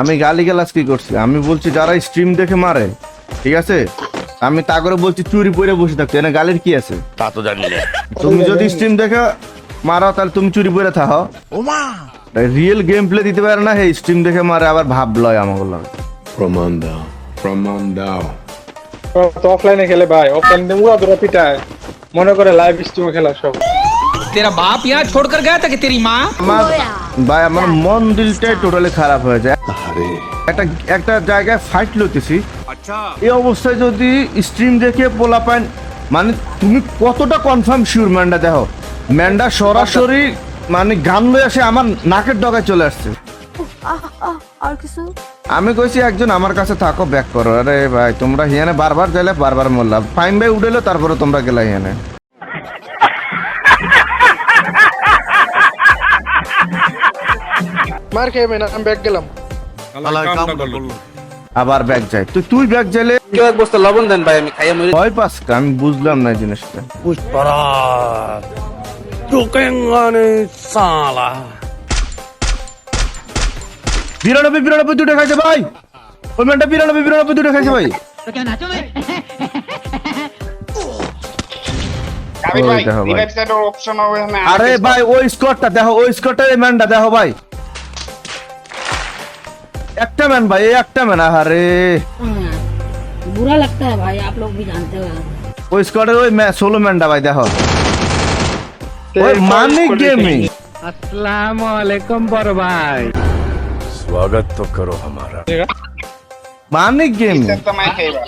আমি গালি গালাস কি করছি? আমি বলছি যারা স্ট্রিম দেখে মারে ঠিক আছে? আমি তা করে বলছি চুরি পরে বসে থাকতো। এনে গালের কি আছে? তা তো জানি না। তুমি যদি স্ট্রিম দেখে মারো তাহলে তুমি চুরি পরে থাকো। ওমা! রিয়েল গেম প্লে দিতে পারে না এই স্ট্রিম দেখে মারে আবার ভাব লয় আমাকে লাগে। প্রমাণ দাও প্রমাণ দাও। তো অফলাইনে খেলে ভাই অফলাইনে উড়া দৌড়া পিটায়। মনে করে লাইভ স্ট্রিমে খেলা সব। তেরা বাপ ইয়া ছোড় কর গয়া তা কি তেরি মা ভাই আমার মন দিলটাই টোটালি খারাপ হয়ে যায়। একটা একটা জায়গায় ফাইট লইতেছি। এই অবস্থায় যদি স্ট্রিম দেখে পোলা পান মানে তুমি কতটা কনফার্ম শিওর ম্যান্ডা? দেখো ম্যান্ডা সরাসরি মানে গান লয়ে আসে আমার নাকের ডগায় চলে আসছে। আর কিছু? আমি কইছি একজন আমার কাছে থাকো ব্যাক করো। আরে ভাই তোমরা হিয়ানে বারবার যাইলে বারবার মরলাম। ফাইন ভাই উঠেলো তারপরে তোমরা গেলা হিয়ানে। মার খেয়ে না আমি ব্যাগ গেলাম। আবার যাই তুই তুই যাইলে কেউ এক বস্তা লবণ দেন ভাই আমি খাইয়া মরি ভয় পাস কা? আমি বুঝলাম না এই জিনিসটা। বিরানব্বই বিরানব্বই দুটো খাইছে ভাই। ওই ম্যানটা বিরানব্বই বিরানব্বই দুটো খাইছে ভাই। আরে ভাই ওই স্কোরটা দেখো ওই স্কোরটা এই ম্যানটা দেখো ভাই। একটা ম্যান ভাই এই একটা ম্যান আরে बुरा लगता है भाई आप लोग भी जानते हो ওই স্কোয়াডের ওই ষোলো ম্যানটা ভাই দেখো ওই মানিক গেমিং स्वागत तो करो हमारा মানিক গেমিং তো মাই খাইবা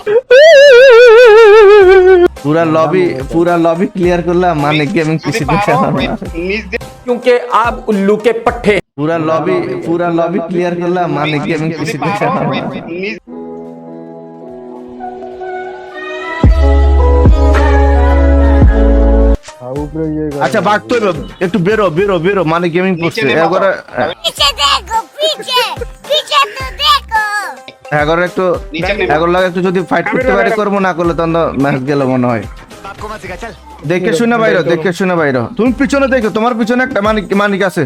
পুরা লবি পুরা লবি ক্লিয়ার করলাম মানিক গেমিং যদি পিসি পারো ওই নিচ দিয়ে क्योंकि आप उल्लू के पट्टे পুরা লবি পুরা লবি ক্লিয়ার করলাম মানে কি আমি কিছু আচ্ছা বাঘ তো একটু বেরো বেরো বেরো মানে গেমিং করছে। একটু একটু যদি ফাইট করতে করব না করলে তখন ম্যাচ মনে হয়। দেখে শুনে বাইরো দেখে শুনে বাইরো। তুমি পিছনে দেখো তোমার পিছনে একটা মানিক মানিক আছে।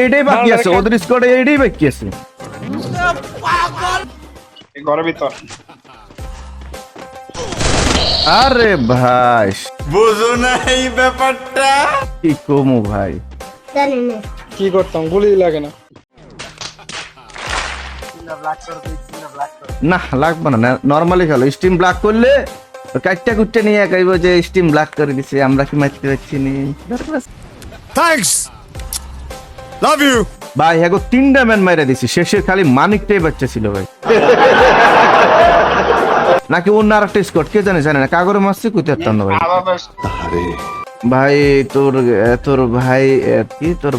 এইটাই বাকি আছে ওদের স্কোয়াডে এইটাই বাকি আছে। আরে ভাই বুঝো না এই ব্যাপারটা। কি কমু ভাই। না। কি করতাম গুলি লাগে না। না লাগবে না নর্মালি খেলো। স্টিম ব্লাক করলে কাটটা কুটটা নিয়ে কইব যে স্টিম ব্লাক করে দিছে আমরা কি মারতে পারছি নি? থ্যাঙ্কস লাভ ইউ ভাই হ্যাগো তিনটা ম্যান মাইরা দিছি। শেষের খালি মানিকটাই বাচ্চা ছিল ভাই। নাকি অন্য আর একটা স্কট কে জানে জানে না। কাগরে মারছে কইতে পারতাম না ভাই। ভাই তোর তোর ভাই কি তোর?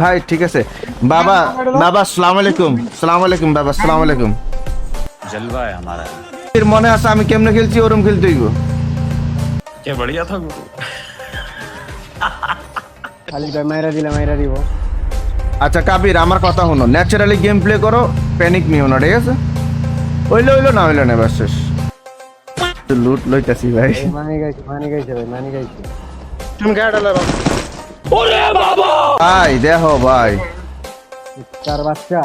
ভাই ঠিক আছে। বাবা বাবা সালাম আলাইকুম। সালাম আলাইকুম বাবা সালাম আলাইকুম। মনে আছে আমি কেমনে খেলছি ওরম খেলতে কে বড়িয়া থাকব? খালি ভাই মাইরা দিলে মাইরা দিব। আচ্ছা কাবির আমার কথা শুনো। ন্যাচারালি গেম প্লে করো প্যানিক নিও না ঠিক আছে? হইল হইল না হইল না বাস শেষ। লুট লইতাছি ভাই। মানি গাইছে মানি গাইছে ভাই মানি গাইছে। তুমি গাড়ি ডালার ভাই দেখো ভাই। চার বাচ্চা।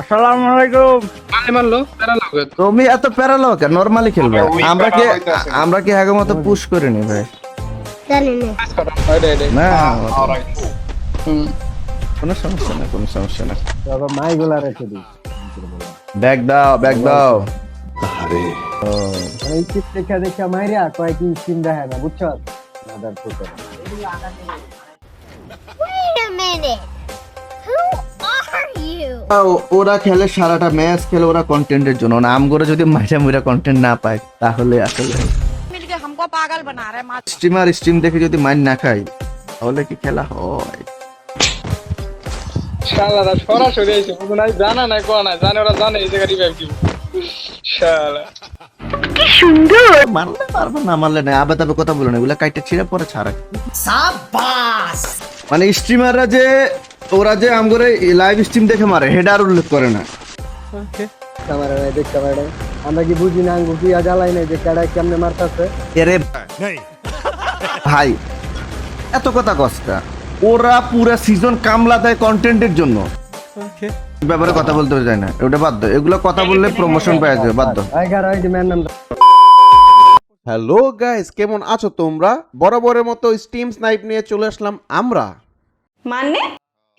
আসসালামু আলাইকুম। মানি মারলো তারা লাগে তুমি এত প্যারালো কেন? নর্মালি খেলবে। আমরা কি প্যারা আমরা কি আগে মতো পুশ করে নি ভাই? জানি না। এডে এডে না কোনো সমস্যা না কোনো সমস্যা না বাবা মাই গোলা রেখে দিই। ব্যাগ দাও ব্যাগ দাও। अरे এই চিপ দেখা দেখা মাইরা কয় কি স্কিম দেখে না বুঝছ? মাদার পুত্র Wait a minute. Who are you? ও- ওরা খেলে সারাটা ম্যাচ খেলে ওরা কন্টেন্টের জন্য। না আম করে যদি মাইরা মুইরা কন্টেন্ট না পায় তাহলে আসলে मिलके हमको पागल बना रहे हैं স্ট্রিমার স্ট্রিম দেখে যদি মাইন না খাই তাহলে কি খেলা হয় শালারা সরাসরি আইছে বুঝো নাই জানা নাই কোয়া নাই জানে ওরা জানে এই জায়গা রিভাইভ দিব শালা মারলে পারবে না মারলে না আবে তবে কথা বলো না এগুলা কাইটা ছিঁড়ে পরে ছাড়া মানে স্ট্রিমাররা যে ওরা যে আম করে লাইভ স্ট্রিম দেখে মারে হেডার উল্লেখ করে না ক্যামেরা নাই দেখ ক্যামেরা আমরা কি বুঝি না আঙ্গুর দিয়া জ্বালাই নাই যে কেডা কেমনে মারতাছে? এরে ভাই এত কথা কষ্টা ওরা পুরা সিজন কামলা দেয় কন্টেন্টের জন্য ব্যাপারে কথা বলতে যায় না। ওটা বাদ দাও এগুলো কথা বললে প্রমোশন পাওয়া যাবে বাদ দাও হ্যালো গাইস কেমন আছো তোমরা? বরাবরের মতো স্টিম স্নাইপ নিয়ে চলে আসলাম আমরা। মানে?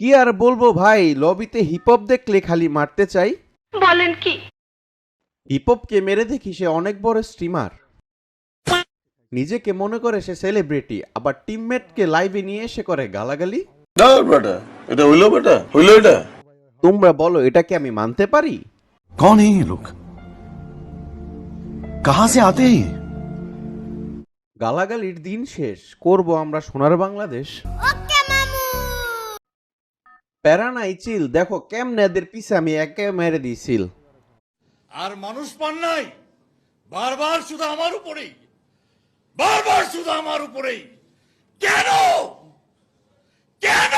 কি আর বলব ভাই লবিতে হিপহপ দেখলে খালি মারতে চাই। বলেন কি? হিপপকে মেরে দেখি সে অনেক বড় স্ট্রিমার নিজেকে মনে করে সে সেলিব্রিটি আবার টিমমেটকে লাইভে নিয়ে এসে করে গালাগালি। এটা হইল বেটা হইল এটা। তোমরা বলো এটা কি আমি মানতে পারি? কন এই লোক? কাহা সে আতে গালাগালির দিন শেষ করব আমরা সোনার বাংলাদেশ। প্যারা নাই চিল দেখো কেমনে এদের পিছে আমি একে মেরে দিছিল আর মানুষ পান নাই। বারবার শুধু আমার উপরেই। বারবার শুধু আমার উপরেই। কেন? কেন?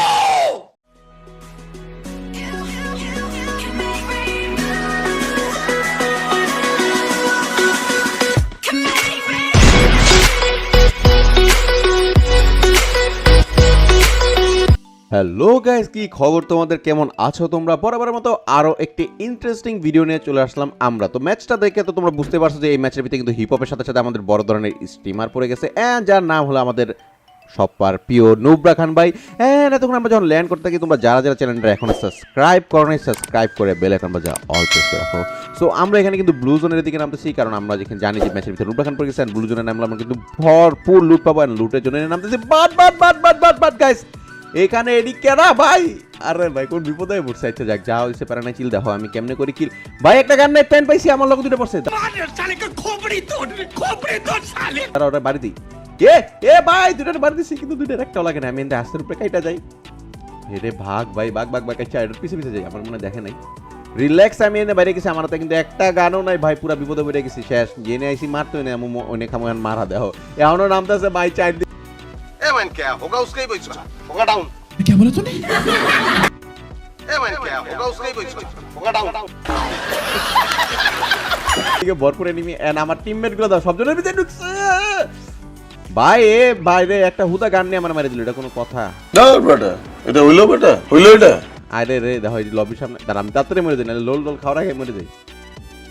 হ্যালো গাইস, কি খবর? তোমাদের কেমন আছো তোমরা? বরাবরের মতো আরও একটি ইন্টারেস্টিং ভিডিও নিয়ে চলে আসলাম আমরা। তো ম্যাচটা দেখে তো তোমরা বুঝতে পারছ যে এই ম্যাচের ভিতরে কিন্তু হিপ হপের সাথে সাথে আমাদের বড় ধরনের স্টিমার পড়ে গেছে। যার নাম হলো আমাদের সপার প্রিয় নুবরা খান ভাই। অ্যান্ড এতক্ষণ আমরা যখন ল্যান্ড করতে থাকি, তোমরা যারা যারা চ্যানেলটা এখনও সাবস্ক্রাইব করো নাই সাবস্ক্রাইব করে বেল এখন বাজা অল প্রেস করে রাখো। সো আমরা এখানে কিন্তু ব্লু জোনের দিকে নামতেছি, কারণ আমরা যেখানে জানি যে ম্যাচের ভিতরে নুবরা খান পড়ে গেছে। ব্লু জোনে নামলে আমরা কিন্তু ভরপুর লুট পাবো লুটের জন্য নামতেছি। But but but but but but guys এখানে এডি কেনা ভাই? আরে ভাই কোন বিপদে পড়ছে? আচ্ছা যাক যা হইছে পারে না চিল দেখো আমি কেমনে করি কিল। ভাই একটা গান নাই পাইছি আমার লগে দুটো পড়ছে। তারা ওটা বাড়ি দিই এ এ ভাই বাড়ি দিছি কিন্তু দুটোর একটাও লাগে না আমি এনতে আস্তের উপরে কাইটা যাই। এরে ভাগ ভাই ভাগ ভাগ ভাগ কাইটা এর পিছে পিছে যাই আমার মনে দেখে নাই। রিল্যাক্স আমি এনে বাইরে গেছি আমার হাতে কিন্তু একটা গানও নাই ভাই পুরা বিপদে পড়ে গেছি শেষ। জেনে আইছি মারতো না অনেক মারা দেহ এখনও নামতেছে ভাই চার मैन क्या होगा उसका ही बैठा होगा डाउन क्या बोला तूने ए मैन क्या होगा उसका ही बैठा होगा डाउन দিকে ভরপুর এনিমি এন্ড আমার টিমমেট গুলো দাও সবজনের ভিতরে ঢুকছে ভাই এ বাইরে একটা হুদা গান নিয়ে আমার মেরে দিল এটা কোনো কথা না বেটা এটা হইলো বেটা হইলো এটা আরে রে দেখো এই লবির সামনে দাঁড়া আমি তাড়াতাড়ি মরে দিই নাহলে লোল লোল খাওয়া খাই মরে যাই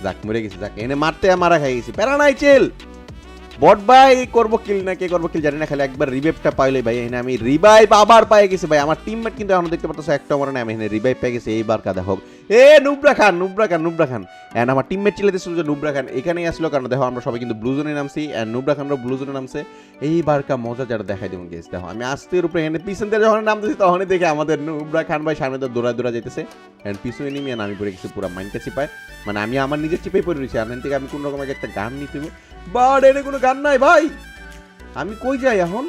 যাক মরে গেছি যাক এনে মারতে মারা খাই গেছি প্যারা নাই চেল বট ভাই করব কিল না কে করব কিল জানি না, খালি একবার রিভাইভটা পাইলে ভাই, এখানে আমি রিভাইভ আবার পাই গেছি ভাই। আমার টিমমেট কিন্তু এখন দেখতে পাচ্ছ একটা আমার না, আমি এখানে রিভাইভ পেয়ে গেছি, এইবার কাদা দেখো এ, নুবরা খান নুবরা খান নুবরা খান। এন্ড আমার টিমমেট চিলাতেছিল যে নুবরা খান, এখানেই আসলো কারণ দেখো আমরা সবাই কিন্তু ব্লু নামছি এন্ড নুবরা খানরা ব্লু জোনে নামছে। এইবার কা মজা যারা দেখাই দেবো গেছে দেখো, আমি আস্তের উপরে এখানে পিছন দিয়ে যখন নামতেছি তখনই দেখে আমাদের নুবরা খান ভাই সামনে তো দৌড়া দৌড়া যেতেছে এন্ড পিছনে নিয়ে আমি পড়ে গেছি পুরো মাইন্ডটা চিপায় মানে আমি আমার নিজের চিপেই পড়ে রয়েছি এখান থেকে আমি কোন রকম একটা গান নিতে বাট এনে কোনো গান নাই ভাই। আমি কই যাই এখন?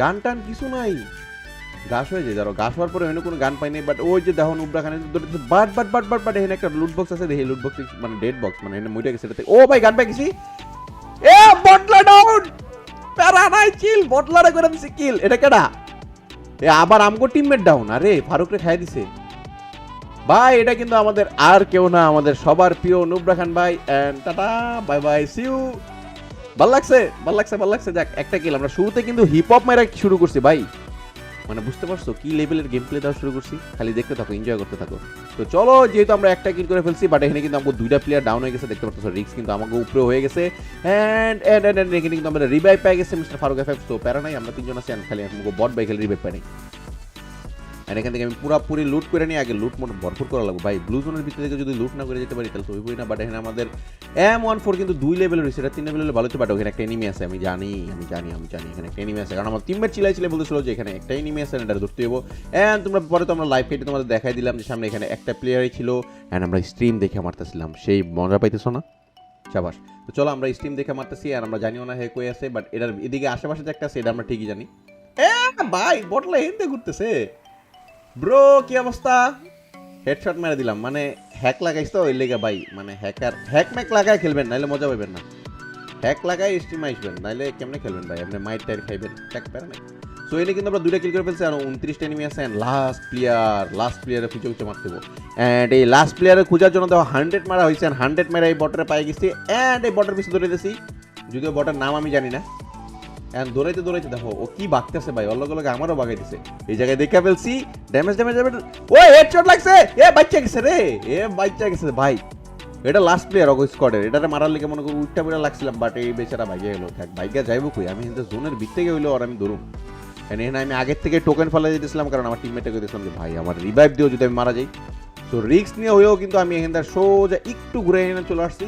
গান টান কিছু নাই। গাছ হয়ে যায়, ধরো গাছ হওয়ার পরে এনে কোনো গান পাই নাই বাট ওই যে দেখুন উবরা খানে but but but but but, এখানে একটা লুট বক্স আছে, দেখি লুট বক্স মানে ডেড বক্স মানে এখানে মরে গেছে ও ভাই, গান পাই গেছি এ বটলা ডাউন প্যারা নাই কিল বটলারে করে দিছে কিল। এটা কেডা? এ, আবার আমগো টিমমেট ডাউন আরে ফারুক রে খাই দিছে। ভাই, এটা কিন্তু আমাদের আর কেউ না, আমাদের সবার প্রিয় নুবরা খান ভাই and tata bye bye see you ভালো লাগছে ভালো লাগছে ভালো লাগছে। যাক, একটা কিল, আমরা শুরুতে কিন্তু হিপ হপ মেরা শুরু করছি, ভাই। মানে বুঝতে পারছ কি লেভেলের গেম প্লে দেওয়া শুরু করছি? খালি দেখতে থাকো এনজয় করতে থাকো। তো চলো, যেহেতু আমরা একটা কিল করে ফেলছি বাট এখানে কিন্তু আমাকে দুইটা প্লেয়ার ডাউন হয়ে গেছে, দেখতে পাচ্ছ রিক্স কিন্তু আমাকে উপরে হয়ে গেছে। এন্ড এন্ড এন্ড এখানে কিন্তু আমরা রিভাইভ পাই গেছে মিস্টার ফারুক এফ তো প্যারা নাই, আমরা তিনজন আছি খালি আমাকে বট বাই খেলে রিভাইভ পাই নাই। আর এখান থেকে আমি পুরোপুরি লুট করে নিয়ে আগে লুট মোট ভরপুর করা লাগবে। ভাই ব্লু জোনের ভিতরে থেকে যদি লুট না করে যেতে পারি, তাহলে তো না। বাট এখানে আমাদের এম ওয়ান ফোর কিন্তু দুই লেভেল রয়েছে এটা তিন লেভেলে ভালো হচ্ছে। বাট ওখানে একটা এনিমি আছে। আমি জানি আমি জানি আমি জানি। এখানে একটা এনিমি আছে। কারণ আমার টিমমেট চিলাই চিলাই বলতেছিল যে এখানে একটা এনিমি আছে, এটা ধরতে হব অ্যান্ড তোমরা পরে তো আমরা লাইভ ফেটে তোমাদের দেখাই দিলাম যে সামনে এখানে একটা প্লেয়ারই ছিল। অ্যান্ড আমরা স্ট্রিম দেখে মারতেছিলাম। সেই মজা পাইতেছো না? চাবাস তো চলো, আমরা স্ট্রিম দেখে মারতেছি। আর আমরা জানিও না হে কই আছে। বাট এটার এদিকে আশেপাশে যে একটা আছে, এটা আমরা ঠিকই জানি। এ, ভাই বটলা হেনতে ঘুরতেছে। ব্রো কি অবস্থা? হেডশট মেরে দিলাম মানে হ্যাক লাগাইছ তো ওই লেগে ভাই মানে হ্যাকার হ্যাক ম্যাক লাগায় খেলবেন, নাইলে মজা পাবেন না। হ্যাক লাগাই স্ট্রিম আসবেন, নাইলে কেমনে খেলবেন ভাই? আপনি মাইট টাইট খাইবেন হ্যাক পারে না সো এনে কিন্তু আমরা দুইটা কিল করে ফেলছি, আর উনত্রিশটা এনিমি আছে লাস্ট প্লেয়ার লাস্ট প্লেয়ারে খুঁজে খুঁজে মারতে দেবো অ্যান্ড এই লাস্ট প্লেয়ারে খোঁজার জন্য দেখো হান্ড্রেড মারা হয়েছে হান্ড্রেড মেরা এই বটের পায়ে গেছি অ্যান্ড এই বটের পিছনে ধরে দিয়েছি যদিও বটের নাম আমি জানি না। এখন দৌড়াইতে দৌড়াইতে দেখো, ও কি বাগতেছে ভাই অল্লগ লগে আমারও বাগাইতেছে। এই জায়গায় দেখে ফেলছি ড্যামেজ ড্যামেজ ড্যামেজ ও হেডশট লাগছে! এ বাচ্চা গেছে রে! এ বাচ্চা গেছে ভাই। এটা লাস্ট প্লেয়ার অগো স্কোয়াডের এটারে মারার লিগে মনে করি উল্টা বেড়া লাগছিলাম বাট এই বেচারা ভাইয়া গেলো থাক, ভাইগা যাইবো কই? আমি কিন্তু জোনের ভিত থেকে হইল আর আমি ধরুম এখানে আমি আগের থেকে টোকেন ফেলে দিয়েছিলাম কারণ আমার টিমমেটকে দিয়েছিলাম যে, ভাই, আমার রিভাইভ দিও যদি আমি মারা যাই। তো রিস্ক নিয়ে হয়েও কিন্তু আমি এখান সোজা একটু ঘুরে এনে চলে আসছি।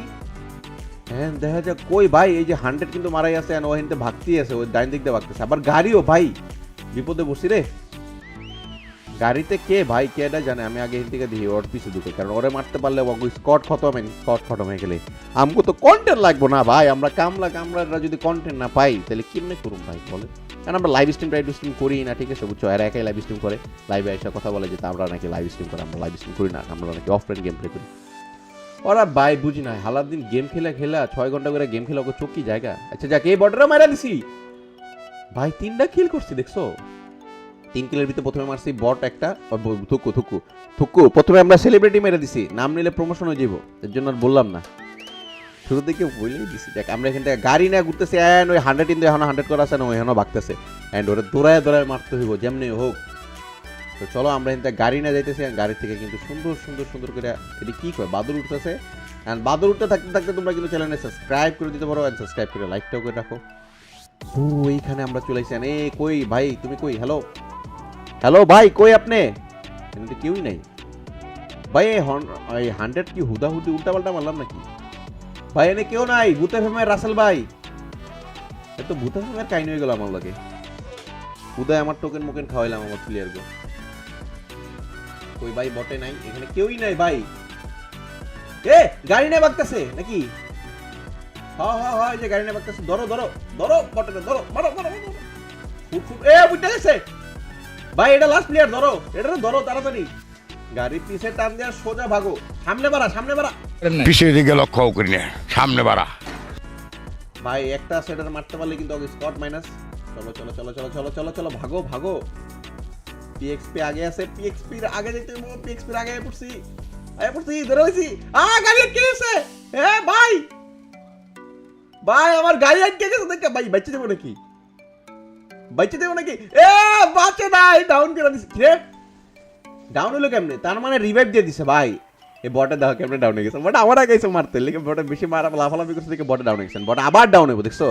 হ্যাঁ দেখা যাক। কই ভাই, এই যে হান্ড্রেড কিন্তু মারাই আছে ওখান থেকে ভাগতি আছে, ওই ডাইন দিক দিয়ে ভাগতেছে। আবার গাড়িও ভাই, বিপদে বসি রে। গাড়িতে কে ভাই, কে এটা জানে, আমি আগে থেকে দেখি, ওর পিছু ঢুকে কারণ ওরে মারতে পারলে ওগো স্কট খতম স্কট খতম হয়ে গেলে। আমগো তো কন্টেন্ট লাগবো না ভাই, আমরা কামলা কামলারা যদি কন্টেন্ট না পাই, তাহলে কেমনে করুম ভাই বলে কারণ আমরা লাইভ স্ট্রিম লাইভ স্ট্রিম করি না, ঠিক আছে, বুঝছ? এরা একাই লাইভ স্ট্রিম করে। লাইভে এসে কথা বলে যে আমরা নাকি লাইভ স্ট্রিম করে, আমরা লাইভ স্ট্রিম করি না, আমরা নাকি অফলাইন গেম প্লে করি। ওরা ভাই বুঝি না। হালার দিন গেম খেলা খেলা ছয় ঘণ্টা করে গেম খেলা ওকে চোখ জায়গা আচ্ছা যাকে, এই বর্ডারও মারা দিছি। ভাই, তিনটা কিল করছি, দেখছ? তিন কিলের ভিতরে প্রথমে মারছি বট একটা থুকু থুকু। থুকু, প্রথমে আমরা সেলিব্রিটি মেরে দিছি। নাম নিলে প্রমোশন হয়ে যাব এর জন্য আর বললাম না। শুরু থেকে বলেই দিছি দেখ আমরা এখান থেকে গাড়ি না ঘুরতেছি অ্যান্ড ওই হান্ড্রেড ইন্দু এখনও হান্ড্রেড করা আছে, না ওই এখনও ভাগতেছে। অ্যান্ড ওরা দৌড়ায় দৌড়ায় মারতে হইব, যেমনি হোক। তো চলো আমরা এখান গাড়ি না যাইতেছি গাড়ি থেকে কিন্তু সুন্দর সুন্দর সুন্দর করে এটি কি কয় বাদর উঠতেছে। অ্যান্ড বাদর উঠতে থাকতে থাকতে তোমরা কিন্তু চ্যানেলে সাবস্ক্রাইব করে দিতে পারো অ্যান্ড সাবস্ক্রাইব করে লাইকটাও করে রাখো। ও, এইখানে আমরা চলে এসেছি। এ কই ভাই, তুমি কই? হ্যালো হ্যালো ভাই, কই আপনি? এখানে তো কেউই নাই। ভাই, এই হন, এই হান্ড্রেড কি হুদা হুদি উল্টা পাল্টা মারলাম নাকি? ভাই এনে কেউ নাই, ভূতে ফেমের রাসেল ভাই। এ তো ভূতে ফেমের কাহিনী হয়ে গেল আমার লাগে। উদয় আমার টোকেন মোকেন খাওয়াইলাম আমার প্লেয়ার গো কই ভাই বটে নাই এখানে কেউই নাই ভাই। এ গাড়ি নিয়ে বাগতেছে নাকি? হ্যাঁ হ্যাঁ হ্যাঁ যে গাড়ি নিয়ে বাগতেছে ধরো ধরো ধরো বটে ধরো মারো মারো ফুট ফুট এ বুঝতে গেছে। ভাই এটা লাস্ট প্লেয়ার ধরো এটা ধরো তাড়াতাড়ি। গাড়ি পিছে টান দেওয়া সোজা ভাগো। সামনে বাড়া সামনে বাড়া। পিছিয়ে দিকে লক্ষ্য করি না সামনে বাড়া। ভাই একটা সেটার মারতে পারলে কিন্তু স্কট মাইনাস চলো চলো চলো চলো চলো চলো চলো ভাগো ভাগো। পিএক্সপি আগে আছে পিএক্সপি এর আগে যেতে হবে পিএক্সপি এর আগে পড়ছি। আগে পড়ছি, ধরে হইছি আ, গাড়ি আটকে গেছে। এ, ভাই। ভাই, আমার গাড়ি আটকে গেছে, দেখ ভাই বাচ্চা দেবো নাকি? বাচ্চা দেবো নাকি? এ বাচ্চা নাই ডাউন করে দিছে। রে ডাউন হলো কেমনে? তার মানে রিভাইভ দিয়ে দিছে, ভাই। এই বটে দেখো কেমনে ডাউন হয়ে গেছে। বট আমার আগে মারতে, লেগে বটে বেশি মারা, লাফালাফি করছে, দেখে বটে ডাউন হয়ে গেছে। বট আবার ডাউন হইব, দেখছ?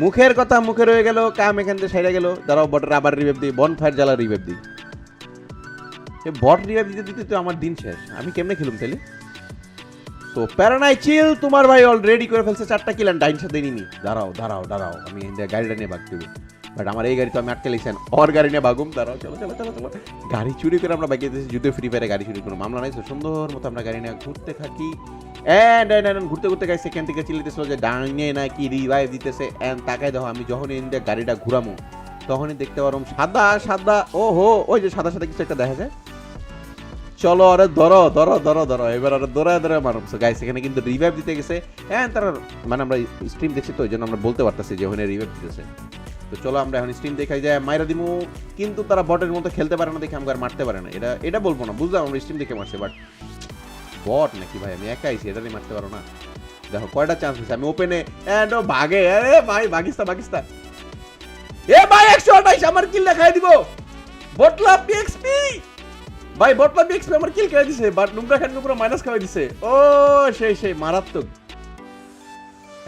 মুখের কথা মুখে রয়ে গেল, কাম এখান থেকে সাইডে গেল। দাঁড়াও বট আবার রিভেপ দিই বন ফায়ার জ্বালা রিভেপ দিই। বট রিভেপ দিতে দিতে তো আমার দিন শেষ। আমি কেমনে খেলুম তাহলে? তো প্যারানাই চিল তোমার ভাই অলরেডি করে ফেলছে চারটা কিলান ডাইন সাথে নিনি দাঁড়াও দাঁড়াও দাঁড়াও, আমি গাড়িটা নিয়ে ভাগতে দেবো বাট আমার এই গাড়ি তো আমি আটকে লিখছেন ওর গাড়ি নিয়ে ভাগুম, দাঁড়াও, চলো চলো চলো চলো। গাড়ি চুরি করে আমরা বাইকে দিয়েছি যুদ্ধ ফ্রি ফায়ারে গাড়ি চুরি কোনো মামলা নাই, তো সুন্দর মতো আমরা গাড়ি নিয়ে ঘুরতে থাকি। ঘুরতে ঘুরতে গাড়ি সেখান থেকে চিল্লিতেছিল যে ডাইনে না কি রিভাইভ দিতেছে। এন্ড তাকাই দেখো, আমি যখনই এনে গাড়িটা ঘুরামো, তখনই দেখতে পারলাম সাদা সাদা ও হো ওই যে সাদা সাদা কিছু একটা দেখা যায়। চলো, আরে ধরো ধরো ধরো ধরো, এবার আরে দৌড়ায় দৌড়ায় মারো গাইস এখানে কিন্তু রিভাইভ দিতে গেছে। হ্যাঁ তারা মানে আমরা স্ট্রিম দেখছি তো, ওই জন্য আমরা বলতে পারতেছি যে ওখানে রিভাইভ দিতেছে। তো চলো আমরা এখন স্ট্রিম দেখাই যায় মাইরা দিমু। কিন্তু তারা বটের মতো খেলতে পারে না, দেখে আমাকে মারতে পারে না। এটা এটা বলব না, বুঝলাম আমরা স্ট্রিম দেখে মারছে বাট বট নাকি ভাই? আমি একা আইছি এটা নিয়ে মারতে পারো না। দেখো, কয়টা চান্স দিচ্ছে আমি ওপেনে এন্ড ভাগে আরে ভাই ভাগিস্তা ভাগিস্তা এ, ভাই, একশো আঠাইশ, আমার কিল দেখাই দিব। বটলা পিএক্সপি ভাই বটলা পিএক্সপি আমার কিল খেয়ে দিছে বাট নুমরা খান নুমরা মাইনাস খাওয়াই দিছে। ও, সেই সেই, মারাত্মক।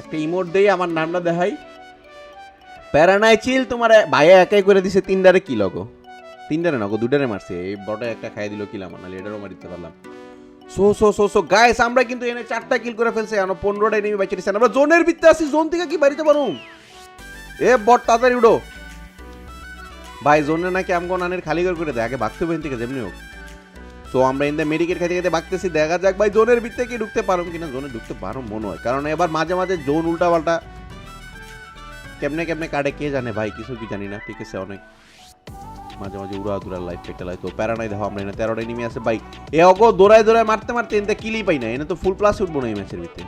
একটা ইমোট দেই, আমার নামটা দেখাই। প্যারানাই চিল তোমার ভাইয়া একাই করে দিছে তিনটারে কি লগো তিনটারে না গো দুটারে মারছে। এই বটে একটা খাই দিল কিলাম নাহলে এটারও মারিতে পারলাম। So so so so guys আমরা কিন্তু এনে চারটা কিল করে ফেলছে, এখন পনেরোটা এনিমি বাইচে দিচ্ছে আমরা জোনের ভিতরে আছি, জোন থেকে কি বাড়িতে পারুম? এ, বট, তাড়াতাড়ি উঠো। ভাই, জোনে নাকি আমগো নানের খালি করে করে দেয়, আগে ভাগতে হবে থেকে, যেমনি হোক। সো, আমরা ইন্দা মেডিকেট খাইতে খাইতে ভাগতেছি, দেখা যাক ভাই জোনের ভিতরে কি ঢুকতে পারো কিনা। জোনে ঢুকতে পারো মনে হয়, কারণ এবার মাঝে মাঝে জোন উল্টা পাল্টা কেমনে কেমনে কাটে কে জানে ভাই, কিছু কি জানি না, ঠিক আছে, অনেক। মাঝে মাঝে উড়া দুরা লাইফ কেটে লাই তো প্যারানাই দেখো আমরা এনে, তেরোটা এনিমি আছে, ভাই। এ অগো, দৌড়ায় দৌড়ায় মারতে মারতে এনতে কিলি পাই না, এনে তো ফুল প্লাস উঠবো না এই ম্যাচের ভিতরে।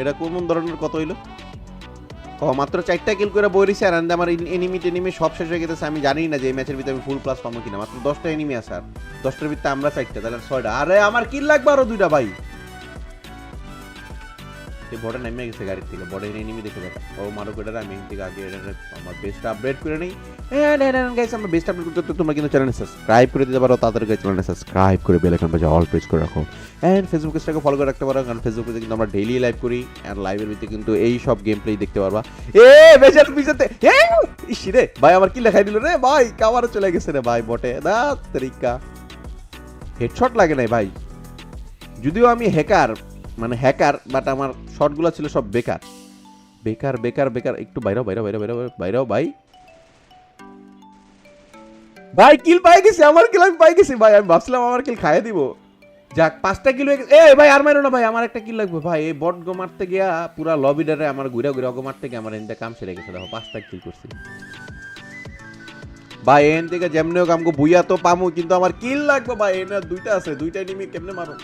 এটা কোন ধরনের কত হইল? ও, মাত্র চারটা কিল করে বই রয়েছে আর আমার এনিমি টেনিমি সব শেষ হয়ে গেছে, আমি জানি না যে এই ম্যাচের ভিতরে আমি ফুল প্লাস পাবো কিনা, মাত্র দশটা এনিমি আছে, আর দশটার ভিতরে আমরা চারটা, তাহলে ছয়টা। আরে, আমার কিল লাগবে আরও দুইটা, ভাই। সে বড় নেমে গেছে গাড়ির থেকে। বড় এনিমি দেখে দেখা। ও মারো করে আমি থেকে আগে আমার বেস্ট আপডেট করে নেই। হ্যাঁ হ্যাঁ গাইস আমরা বেস্ট আপডেট করতে তোমরা কিন্তু চ্যানেলে সাবস্ক্রাইব করে দিতে পারো তাড়াতাড়ি চ্যানেলে সাবস্ক্রাইব করে বেল আইকন বাজে অল প্রেস করে রাখো। এন্ড ফেসবুক পেজটাকে ফলো করে রাখতে পারো, কারণ ফেসবুক কিন্তু আমরা ডেইলি লাইভ করি লাইভের ভিতরে কিন্তু এই সব দেখতে পারবা। এ ভাই, আমার কি লেখাই দিল রে? ভাই চলে গেছে রে, ভাই, বটে। তরিকা। হেডশট লাগে নাই, ভাই। যদিও আমি হ্যাকার মানে হ্যাকার বাট আমার শটগুলো ছিল সব বেকার। বেকার বেকার বেকার, একটু বাইরেও বাইরেও বাইরেও বাইরেও বাইরেও, ভাই। ভাই কিল পাই গেছি, আমার কিল আমি পাই গেছি, ভাই, আমি ভাবছিলাম আমার কিল খাইয়ে দিব। যাক, পাঁচটা কিলো এ ভাই, আর মারো না, ভাই, আমার একটা কিল লাগবে, ভাই, এই বট গো মারতে গিয়া পুরা লবিডারে আমার ঘুরে ঘুরে অগো মারতে গিয়ে আমার এনটা কাম সেরে গেছে, দেখো, পাঁচটা কিল করছি। ভাই এন থেকে যেমনি হোক আমাকে বুইয়া তো পামু, কিন্তু আমার কিল লাগবে, ভাই এনার দুইটা আছে দুইটা নিমি কেমনে মারো?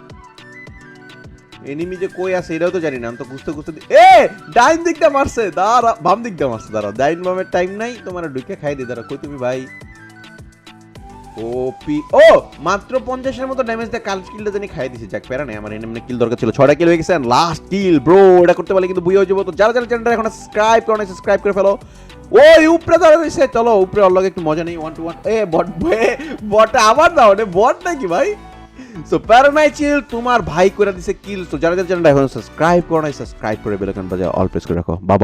এনিমি যে কই আছে এটাও তো জানি না তো খুঁজতে খুঁজতে এ, ডাইন দিকটা মারছে, দাঁড়া, বাম দিকটা মারছে দাঁড়া ডাইন বামের টাইম নাই, তোমার ঢুকে খাই দি দাঁড়া কই তুমি ভাই? ও পি ও, মাত্র পঞ্চাশের মতো ড্যামেজ দিয়ে কাল কিলটা জানি খাই দিছে, যাক, প্যারা নেই, আমার এমনি কিল দরকার ছিল ছটা কিল হয়ে গেছে লাস্ট কিল ব্রো এটা করতে পারলে কিন্তু বুঝে হয়ে যাব, তো যারা যারা চ্যানেলটা এখন সাবস্ক্রাইব করে সাবস্ক্রাইব করে ফেলো। ওই উপরে দাঁড়া রয়েছে চলো, উপরে অল্লগে একটু মজা নেই ওয়ান টু ওয়ান এ বট বট আবার দাও রে বট নাকি ভাই? সো প্যারানাই চিল তোমার ভাই করে দিছে কিল তো যারা যারা চ্যানেলটা এখন সাবস্ক্রাইব করো সাবস্ক্রাইব করে বেল আইকন অল প্রেস করে রাখো। বাবা